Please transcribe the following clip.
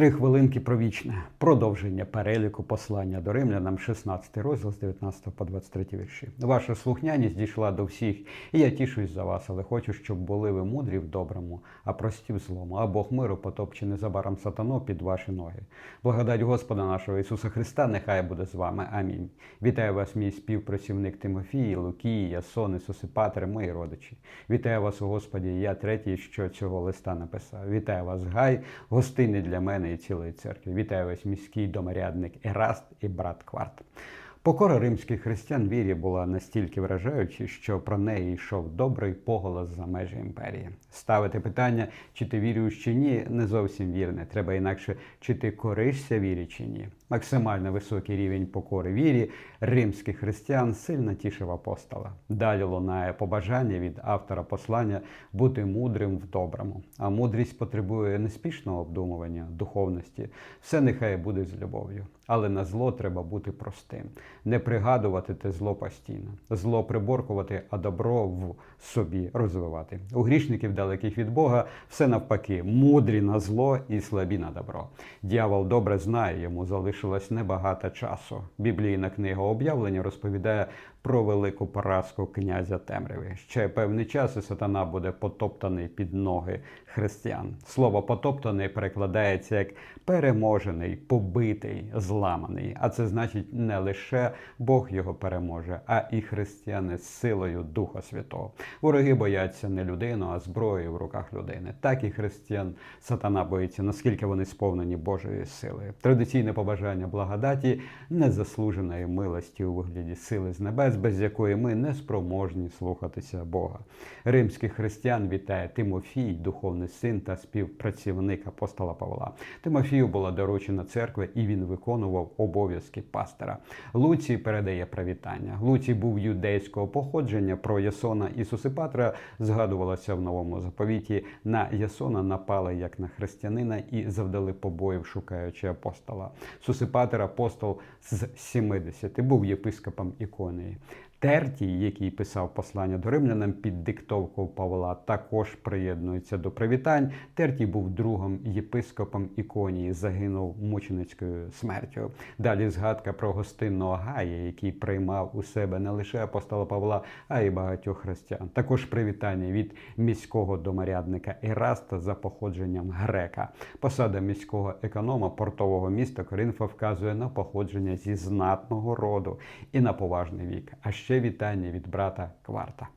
Три хвилинки про вічне. Продовження переліку послання до римлянам, 16 розділ з 19 по 23 вірші. Ваша слухняність дійшла до всіх, і я тішусь за вас, але хочу, щоб були ви мудрі в доброму, а прості в злому, а Бог миру потопче незабаром сатану під ваші ноги. Благодать Господа нашого Ісуса Христа, нехай буде з вами. Амінь. Вітаю вас, мій співпрацівник Тимофій, Лукій, Ясон, Ісусипатри, мої родичі. Вітаю вас у Господі. Я третій, що цього листа написав. Вітаю вас, Гай, гостини для мене і цілої церкви. Вітаю вас, міський доморядник Ераст і брат Кварт. Покора римських християн вірі була настільки вражаюча, що про неї йшов добрий поголос за межі імперії. Ставити питання, чи ти вірюєш чи ні, не зовсім вірне. Треба інакше, чи ти коришся вірі чи ні. Максимально високий рівень покори вірі римських християн сильно тішив апостола. Далі лунає побажання від автора послання бути мудрим в доброму. А мудрість потребує неспішного обдумування, духовності. Все нехай буде з любов'ю. Але на зло треба бути простим, не пригадувати те зло постійно, зло приборкувати, а добро в собі розвивати. У грішників далеких від Бога все навпаки, мудрі на зло і слабі на добро. Дьявол добре знає, йому залишилось небагато часу. Біблійна книга об'явлення розповідає про велику поразку князя темряви. Ще певний час і сатана буде потоптаний під ноги християн. Слово потоптаний перекладається як переможений, побитий, зламаний. А це значить не лише Бог його переможе, а і християни з силою Духа Святого. Вороги бояться не людину, а зброї в руках людини. Так і християн сатана боїться, наскільки вони сповнені Божої сили. Традиційне побажання благодаті незаслуженої милості у вигляді сили з небес, без якої ми не спроможні слухатися Бога. Римських християн вітає Тимофій, духовний син та співпрацівник апостола Павла. Тимофію була доручена церква, і він виконував обов'язки пастора. Луцій передає привітання. Луцій був юдейського походження. Про Ясона і Сусипатра згадувалося в новому заповіті. На Ясона напали як на християнина і завдали побоїв, шукаючи апостола. Сусипатер апостол з 70 був єпископом іконії. Тертій, який писав послання до римлянам під диктовку Павла, також приєднується до привітань. Тертій був другом єпископом іконії, загинув мученицькою смертю. Далі згадка про гостинного Гая, який приймав у себе не лише апостола Павла, а й багатьох християн. Також привітання від міського доморядника Іраста за походженням грека. Посада міського економа портового міста Коринфа вказує на походження зі знатного роду і на поважний вік. А ще вітання від брата Кварта.